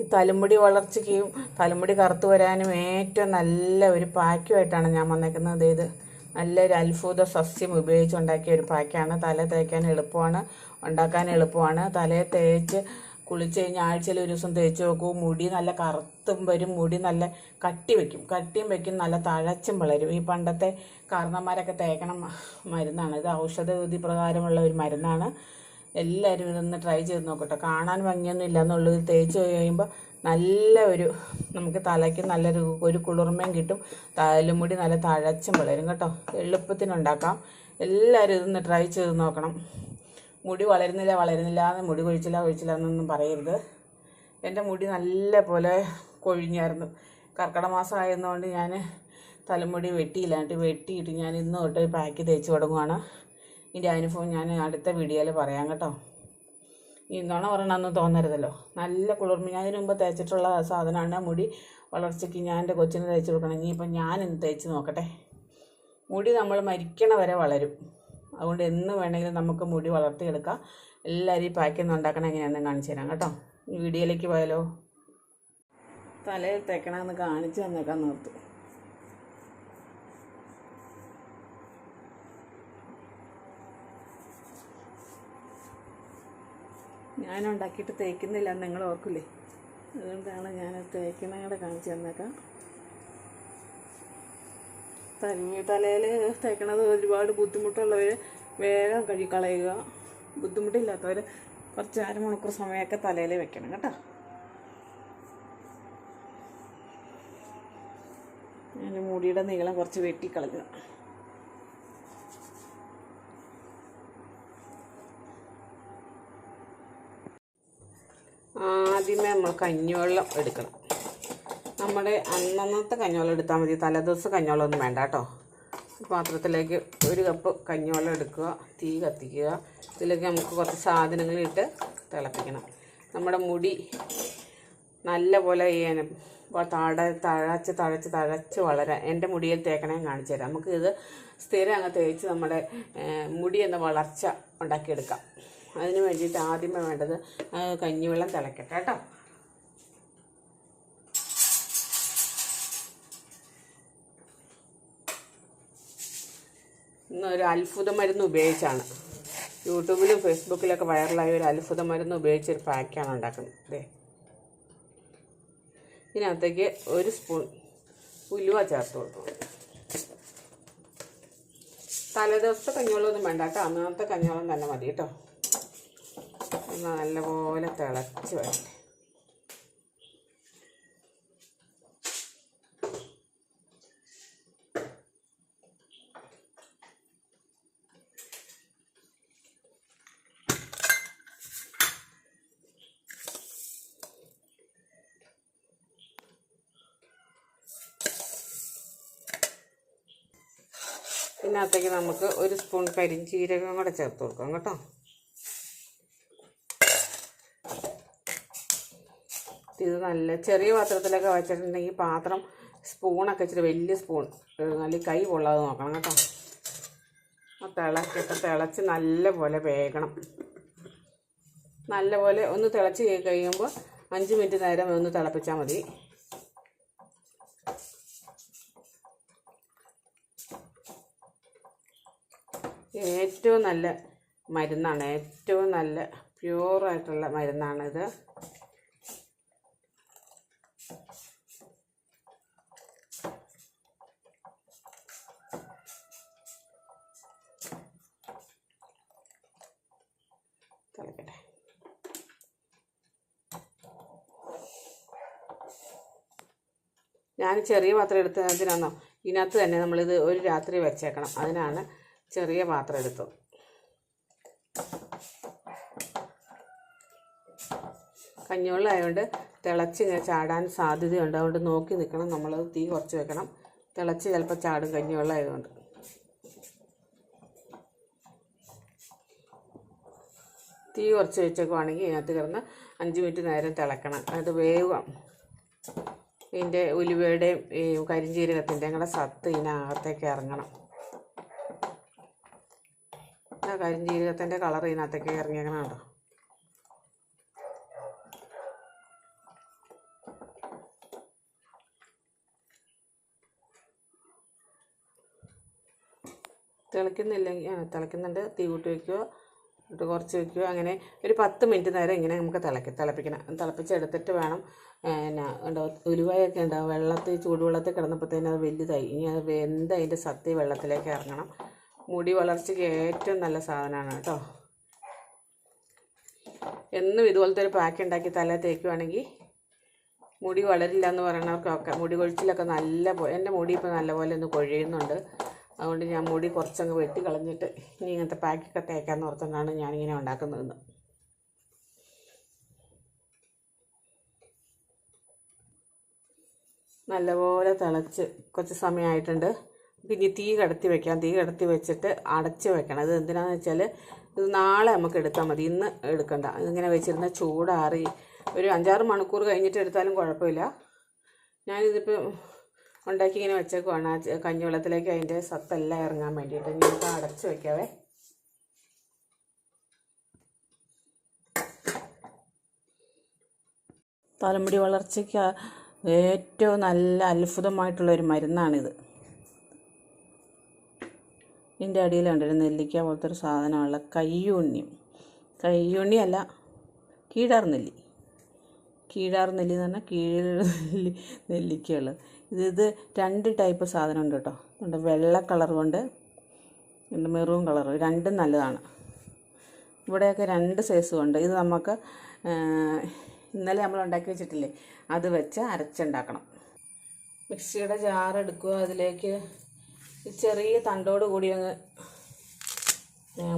ഈ തലമുടി വളർച്ചയ്ക്കും തലമുടി കറുത്തു വരാനും ഏറ്റവും നല്ല ഒരു പാക്കുമായിട്ടാണ് ഞാൻ വന്നേക്കുന്നത്. ഇത് നല്ലൊരു അത്ഭുത സസ്യം ഉപയോഗിച്ചുണ്ടാക്കിയ ഒരു പാക്കാണ്. തല തേക്കാൻ എളുപ്പമാണ് ഉണ്ടാക്കാൻ എളുപ്പമാണ്. തലയെ തേച്ച് കുളിച്ച് കഴിഞ്ഞാൽ ആഴ്ചയിൽ ഒരു ദിവസം തേച്ച് നോക്കൂ. മുടി നല്ല കറുത്തും വരും. മുടി നല്ല കട്ടി വയ്ക്കും കട്ടിയും വയ്ക്കും നല്ല തഴച്ചും വളരും. ഈ പണ്ടത്തെ കാരണന്മാരൊക്കെ തേക്കണ മരുന്നാണ്. ഇത് ഔഷധവിധി പ്രകാരമുള്ള ഒരു മരുന്നാണ്. എല്ലാവരും ഇതൊന്ന് ട്രൈ ചെയ്ത് നോക്കട്ടെ. കാണാൻ ഭംഗിയൊന്നും ഇല്ല എന്നുള്ളത് തേച്ച് കഴിയുമ്പോൾ നല്ല ഒരു നമുക്ക് തലയ്ക്ക് നല്ലൊരു ഒരു കുളിർമയും കിട്ടും. തലമുടി നല്ല തഴച്ചും വളരും കേട്ടോ. എളുപ്പത്തിനുണ്ടാക്കാം. എല്ലാവരും ഇതൊന്ന് ട്രൈ ചെയ്ത് നോക്കണം. മുടി വളരുന്നില്ല വളരുന്നില്ല എന്ന് മുടി കൊഴിച്ചില്ല കൊഴിച്ചില്ല എന്നൊന്നും പറയരുത്. എന്റെ മുടി നല്ല പോലെ കൊഴിഞ്ഞായിരുന്നു. കർക്കിടക ആയതുകൊണ്ട് ഞാൻ തലമുടി വെട്ടിയില്ല. എന്നിട്ട് വെട്ടിയിട്ട് ഞാൻ ഇന്ന് തൊട്ട് പാക്ക് തേച്ച് തുടങ്ങുവാണ്. ഇതിന്റെ അനുഭവം ഞാൻ അടുത്ത വീഡിയോയിൽ പറയാം കേട്ടോ. ഈ നുണ പറയണമെന്ന് തോന്നരുതല്ലോ. നല്ല കുളിർമ ഞാൻ ഇതിനു മുമ്പ് തേച്ചിട്ടുള്ള സാധനമാണ് മുടി. വളർച്ചയ്ക്ക് ഞാൻ എന്റെ കൊച്ചിന് തേച്ച് കൊടുക്കണം. ഇനിയിപ്പോൾ ഞാനിന്ന് തേച്ച് നോക്കട്ടെ. മുടി നമ്മൾ മരിക്കണ വരെ വളരും. അതുകൊണ്ട് എന്ന് വേണമെങ്കിലും നമുക്ക് മുടി വളർത്തിയെടുക്കാം. എല്ലാവരും ഈ പാക്കൊന്നും ഉണ്ടാക്കണം എങ്ങനെയാണെന്ന് കാണിച്ചു തരാം കേട്ടോ. വീഡിയോയിലേക്ക് പോയാലോ? തലയിൽ തേക്കണമെന്ന് കാണിച്ചു തന്നേക്കാൻ നിർത്തും ഞാൻ ഉണ്ടാക്കിയിട്ട് തേക്കുന്നില്ല നിങ്ങൾ ഓർക്കില്ലേ അതുകൊണ്ടാണ് ഞാൻ തേക്കുന്ന കൂടെ കാണിച്ചു തന്നേക്കാം. തലി തലയിൽ തേക്കണത് ഒരുപാട് ബുദ്ധിമുട്ടുള്ളവർ വേഗം കഴിക്കളയുക ബുദ്ധിമുട്ടില്ലാത്തവർ കുറച്ച് അരമണിക്കൂർ സമയമൊക്കെ തലയിൽ വെക്കണം കേട്ടോ. അതിന്റെ മുടിയുടെ നീളം കുറച്ച് വെട്ടിക്കളഞ്ഞു ആദ്യമേ നമ്മൾ കഞ്ഞിവെള്ളം എടുക്കണം. നമ്മുടെ അന്നന്നത്തെ കഞ്ഞിവെള്ളം എടുത്താൽ മതി. തലേദിവസം കഞ്ഞിവെള്ളമൊന്നും വേണ്ട കേട്ടോ. പാത്രത്തിലേക്ക് ഒരു കപ്പ് കഞ്ഞിവെള്ളം എടുക്കുക തീ കത്തിക്കുക. ഇതിലേക്ക് നമുക്ക് കുറച്ച് സാധനങ്ങൾ ഇട്ട് തിളപ്പിക്കണം. നമ്മുടെ മുടി നല്ല പോലെ ചെയ്യാനും തഴ തഴച്ച് തഴച്ച് തഴച്ച് വളരാൻ എന്റെ മുടിയിൽ തേക്കണേ കാണിച്ചു തരാം. നമുക്ക് ഇത് സ്ഥിരം അങ്ങ് തേച്ച് നമ്മുടെ മുടി എന്ന വളർച്ച ഉണ്ടാക്കിയെടുക്കാം. അതിന് വേണ്ടിയിട്ട് ആദ്യമേ വേണ്ടത് കഞ്ഞിവെള്ളം തിളക്കട്ടെ കേട്ടോ. ഒരു അത്ഭുത മരുന്ന് ഉപയോഗിച്ചാണ്. യൂട്യൂബിലും ഫേസ്ബുക്കിലൊക്കെ വൈറലായ ഒരു അത്ഭുത മരുന്ന് ഉപയോഗിച്ചൊരു പാക്കാണ് ഉണ്ടാക്കുന്നത്. അതെ ഇതിനകത്തേക്ക് ഒരു സ്പൂൺ ഉലുവ ചേർത്ത് കൊടുക്കും തലേദിവസത്തെ കഞ്ഞോളമൊന്നും വേണ്ട കേട്ടോ. അന്നത്തെ കഞ്ഞോളം തന്നെ മതി കേട്ടോ. ഒന്ന് നല്ലപോലെ തിളച്ച് വരട്ടെ. ഇതിനകത്തേക്ക് നമുക്ക് ഒരു സ്പൂൺ കരിഞ്ചീരകം കൂടെ ചേർത്ത് കൊടുക്കാം കേട്ടോ. ഇത് നല്ല ചെറിയ പാത്രത്തിലൊക്കെ വെച്ചിട്ടുണ്ടെങ്കിൽ പാത്രം സ്പൂണൊക്കെ ഇച്ചിരി വലിയ സ്പൂൺ അല്ലെങ്കിൽ കൈ പൊള്ളാതെ നോക്കണം കേട്ടോ. ആ തിളക്കൊക്കെ തിളച്ച് നല്ല പോലെ വേകണം. നല്ല പോലെ ഒന്ന് തിളച്ച് കഴിയുമ്പോൾ അഞ്ച് മിനിറ്റ് നേരം ഒന്ന് തിളപ്പിച്ചാൽ മതി. ഏറ്റവും നല്ല മരുന്നാണ്. ഏറ്റവും നല്ല പ്യൂറായിട്ടുള്ള മരുന്നാണിത് തിളക്കട്ടെ ഞാൻ ചെറിയ പാത്രം എടുത്തതിനാണോ ഇതിനകത്ത് തന്നെ നമ്മളിത് ഒരു രാത്രി വെച്ചേക്കണം. അതിനാണ് ചെറിയ പാത്രം എടുത്തത്. കഞ്ഞിവെള്ളമായതുകൊണ്ട് തിളച്ച് ചാടാൻ സാധ്യതയുണ്ട്. അതുകൊണ്ട് നോക്കി നിൽക്കണം നമ്മൾ തീ കുറച്ച് വെക്കണം. തിളച്ച് ചിലപ്പോൾ ചാടും കഞ്ഞിവെള്ളമായതുകൊണ്ട്. തീ കുറച്ച് വെച്ചേക്കുവാണെങ്കിൽ ഇതിനകത്ത് കിടന്ന് അഞ്ച് മിനിറ്റ് നേരം തിളക്കണം. അത് വേവാം ഇതിന്റെ ഉലുവയുടെയും ഈ കരിഞ്ജീരകത്തിന്റെയും കൂടെ സത്ത് ഇതിനകത്തേക്ക് ഇറങ്ങണം. കരിഞ്ജീരകത്തിന്റെ കളർ ഇതിനകത്തേക്ക് ഇറങ്ങിയേക്കണം കേട്ടോ തിളയ്ക്കുന്നില്ലെങ്കിൽ തിളയ്ക്കുന്നുണ്ട് തീ കൂട്ടി വയ്ക്കുക എന്നിട്ട് കുറച്ച് വെക്കുക. അങ്ങനെ ഒരു പത്ത് മിനിറ്റ് നേരം ഇങ്ങനെ നമുക്ക് തിളക്കി തിളപ്പിക്കണം. തിളപ്പിച്ചെടുത്തിട്ട് വേണം പിന്നെ ഉണ്ടോ ഉലുവയൊക്കെ ഉണ്ടാവും. വെള്ളത്തിൽ ചൂടുവെള്ളത്തിൽ കിടന്നപ്പോഴത്തേനും അത് വലുതായി. ഇനി അത് വെന്ത് അതിന്റെ സത്യ വെള്ളത്തിലേക്ക് ഇറങ്ങണം. മുടി വളർച്ചയ്ക്ക് ഏറ്റവും നല്ല സാധനമാണ് കേട്ടോ. എന്നും ഇതുപോലത്തെ ഒരു പാക്ക് ഉണ്ടാക്കി തല തേക്കുവാണെങ്കിൽ മുടി വളരില്ല എന്ന് പറയണവർക്കൊക്കെ മുടി കൊഴിച്ചിലൊക്കെ നല്ല എന്റെ മുടി ഇപ്പോൾ നല്ലപോലെ ഒന്ന് കൊഴിയുന്നുണ്ട്. അതുകൊണ്ട് ഞാൻ മുടി കുറച്ചങ്ങ് വെട്ടി കളഞ്ഞിട്ട് ഇനി ഇങ്ങനത്തെ പാക്കൊക്കെ തേക്കാമെന്ന് ഓർത്തുകൊണ്ടാണ് ഞാനിങ്ങനെ ഉണ്ടാക്കുന്നത്. നല്ലപോലെ തിളച്ച് കുറച്ച് സമയമായിട്ടുണ്ട്. പിന്നെ തീ കടത്തി വെക്കാം. തീ കടത്തി വെച്ചിട്ട് അടച്ച് വെക്കണം. ഇത് എന്തിനാന്ന് വെച്ചാൽ ഇത് നാളെ നമുക്ക് എടുത്താൽ മതി. ഇന്ന് എടുക്കണ്ട. ഇങ്ങനെ വെച്ചിരുന്ന ചൂടാറി ഒരു അഞ്ചാറ് മണിക്കൂർ കഴിഞ്ഞിട്ട് എടുത്താലും കുഴപ്പമില്ല. ഞാനിതിപ്പോൾ ഉണ്ടാക്കി ഇങ്ങനെ വെച്ചേക്കുവാണ്. ആ കഞ്ഞിവെള്ളത്തിലേക്ക് അതിന്റെ സത്തെല്ലാം ഇറങ്ങാൻ വേണ്ടിയിട്ട്. നമുക്ക് അടച്ചു വയ്ക്കാവേ തലമുടി വളർച്ചയ്ക്ക് ഏറ്റവും നല്ല അത്ഭുതമായിട്ടുള്ള ഒരു മരുന്നാണിത്. ഇതിന്റെ അടിയിൽ ഒരു നെല്ലിക്ക പോലത്തെ ഒരു സാധനമുള്ള കയ്യുണ്ണി നെല്ലി കീഴാർ നെല്ലി എന്ന് പറഞ്ഞാൽ കീഴ് നെല്ലി നെല്ലിക്കകൾ ഇത് ഇത് രണ്ട് ടൈപ്പ് സാധനം ഉണ്ട് കേട്ടോ. ഉണ്ട് വെള്ള കളർ കൊണ്ട് ഉണ്ട് മെറൂൺ കളർ രണ്ടും നല്ലതാണ്. ഇവിടെയൊക്കെ രണ്ട് സൈസും ഉണ്ട്. ഇത് നമുക്ക് ഇന്നലെ നമ്മൾ ഉണ്ടാക്കി വെച്ചിട്ടില്ലേ? അത് വെച്ച് അരച്ചുണ്ടാക്കണം. മിക്സിയുടെ ജാർ എടുക്കുക. അതിലേക്ക് ചെറിയ തണ്ടോട് കൂടി അങ്ങ്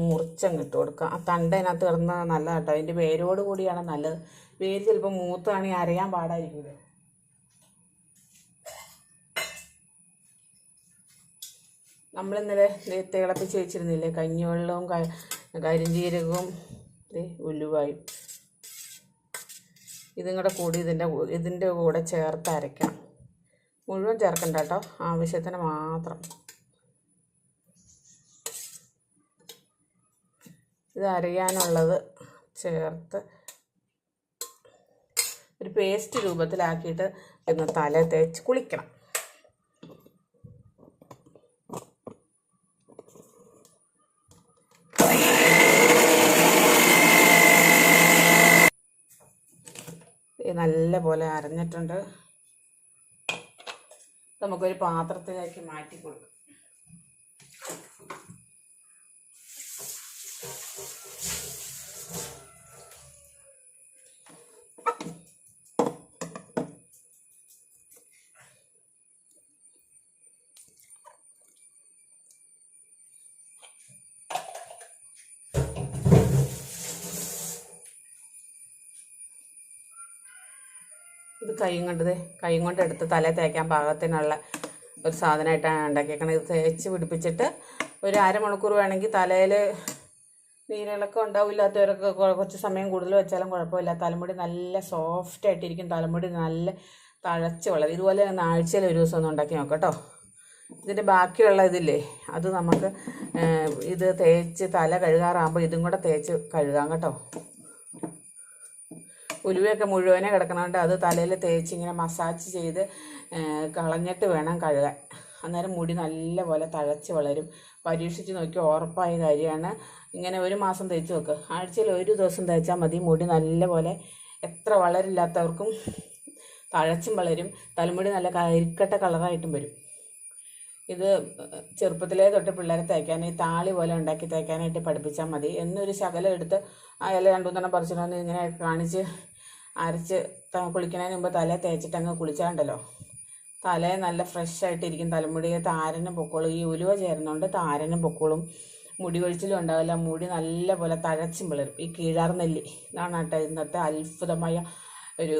മുറിച്ചങ്ങ് ഇട്ട് കൊടുക്കുക ആ തണ്ട അതിനകത്ത് കിടന്ന നല്ലതാണ് കേട്ടോ അതിന്റെ വേരോട് കൂടിയാണ് നല്ലത്. വേര് ചിലപ്പോൾ മൂത്താണെങ്കിൽ അരയാൻ പാടായിരിക്കുമല്ലോ നമ്മളിന്നലെ ദേ തിളപ്പിച്ച് വെച്ചിരുന്നില്ലേ? കഞ്ഞിവെള്ളവും ക- കരിഞ്ജീരകവും ഉലുവായും. ഇതും കൂടെ ഇതിന്റെ ഇതിന്റെ കൂടെ ചേർത്ത് അരയ്ക്കാം മുഴുവൻ ചേർക്കണ്ട കേട്ടോ. ആവശ്യത്തിന് മാത്രം. ഇത് അരയാനുള്ളത് ചേർത്ത് ഒരു പേസ്റ്റ് രൂപത്തിലാക്കിയിട്ട് ഒന്ന് തല തേച്ച് കുളിക്കണം. ഇത് നല്ല പോലെ അരഞ്ഞിട്ടുണ്ട്. നമുക്കൊരു പാത്രത്തിലേക്ക് മാറ്റി കൊടുക്കാം. ഇത് കൈയും കൊണ്ടത് കൈയും കൊണ്ട് എടുത്ത് തല തേക്കാൻ പാകത്തിനുള്ള ഒരു സാധനമായിട്ടാണ് ഉണ്ടാക്കിയേക്കണത്. ഇത് തേച്ച് പിടിപ്പിച്ചിട്ട് ഒരു അരമണിക്കൂർ വേണമെങ്കിൽ തലയിൽ നീരിളക്കം ഉണ്ടാവില്ലാത്തവരൊക്കെ കുറച്ച് സമയം കൂടുതൽ വെച്ചാലും കുഴപ്പമില്ല. തലമുടി നല്ല സോഫ്റ്റ് ആയിട്ടിരിക്കും. തലമുടി നല്ല തഴച്ച് വളരും. ഇതുപോലെ ആഴ്ചയിൽ ഒരു ദിവസം ഒന്ന് ഉണ്ടാക്കി നോക്കാം കേട്ടോ ഇതിന്റെ ബാക്കിയുള്ള ഇതില്ലേ അത് നമുക്ക് ഇത് തേച്ച് തല കഴുകാറാകുമ്പോൾ ഇതും കൂടെ തേച്ച് കഴുകാം കേട്ടോ. ഉലുവയൊക്കെ മുഴുവനെ കിടക്കണോണ്ട് അത് തലയിൽ തേച്ച് ഇങ്ങനെ മസാജ് ചെയ്ത് കളഞ്ഞിട്ട് വേണം കഴുകാൻ. അന്നേരം മുടി നല്ല പോലെ തഴച്ച് വളരും. പരീക്ഷിച്ച് നോക്കി ഉറപ്പായ കാര്യമാണ്. ഇങ്ങനെ ഒരു മാസം തേച്ച് വെക്കുക ആഴ്ചയിൽ ഒരു ദിവസം തേച്ചാൽ മതി. മുടി നല്ല പോലെ എത്ര വളരില്ലാത്തവർക്കും തഴച്ചും വളരും. തലമുടി നല്ല കരിക്കട്ട കളറായിട്ടും വരും. ഇത് ചെറുപ്പത്തിലേ തൊട്ട് പിള്ളേരെ തേക്കാൻ ഈ താളി പോലെ ഉണ്ടാക്കി തേക്കാനായിട്ട് പഠിപ്പിച്ചാൽ മതി. എന്നൊരു ശകലം എടുത്ത് ഇല രണ്ടു മൂന്നെണ്ണം പറിച്ചിട്ട് ഇങ്ങനെ കാണിച്ച് അരച്ച് കുളിക്കുന്നതിന് മുമ്പ് തല തേച്ചിട്ട് അങ്ങ് കുളിച്ചാണ്ടല്ലോ. തല നല്ല ഫ്രഷ് ആയിട്ടിരിക്കും തലമുടി താരനും പൊക്കോളും. ഈ ഉലുവ ചേരുന്നതുകൊണ്ട് താരനും പൊക്കോളും. മുടി കൊഴിച്ചിലും ഉണ്ടാവില്ല. മുടി നല്ല പോലെ തഴച്ചും വിളരും ഈ കിഴാർ നെല്ലി ഇതാണ് കേട്ടോ ഇന്നത്തെ അത്ഭുതമായ ഒരു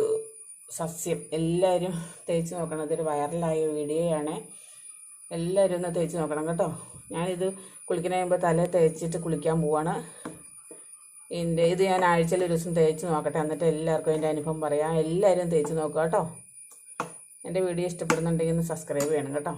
സസ്യം. എല്ലാവരും തേച്ച് നോക്കണം. ഇതൊരു വൈറലായ വീഡിയോയാണ്. എല്ലാവരും ഒന്ന് തേച്ച് നോക്കണം കേട്ടോ. ഞാനിത് കുളിക്കുന്നതിന് മുമ്പ് തല തേച്ചിട്ട് കുളിക്കാൻ പോവാണ്. എന്റെ ഇത് ഞാൻ ആഴ്ചയിൽ ഒരു ദിവസം തേച്ച് നോക്കട്ടെ. എന്നിട്ട് എല്ലാവർക്കും എന്റെ അനുഭവം പറയാം. എല്ലാവരും തേച്ച് നോക്കുക കേട്ടോ. എന്റെ വീഡിയോ ഇഷ്ടപ്പെടുന്നുണ്ടെങ്കിൽ ഒന്ന് സബ്സ്ക്രൈബ് ചെയ്യണം കേട്ടോ.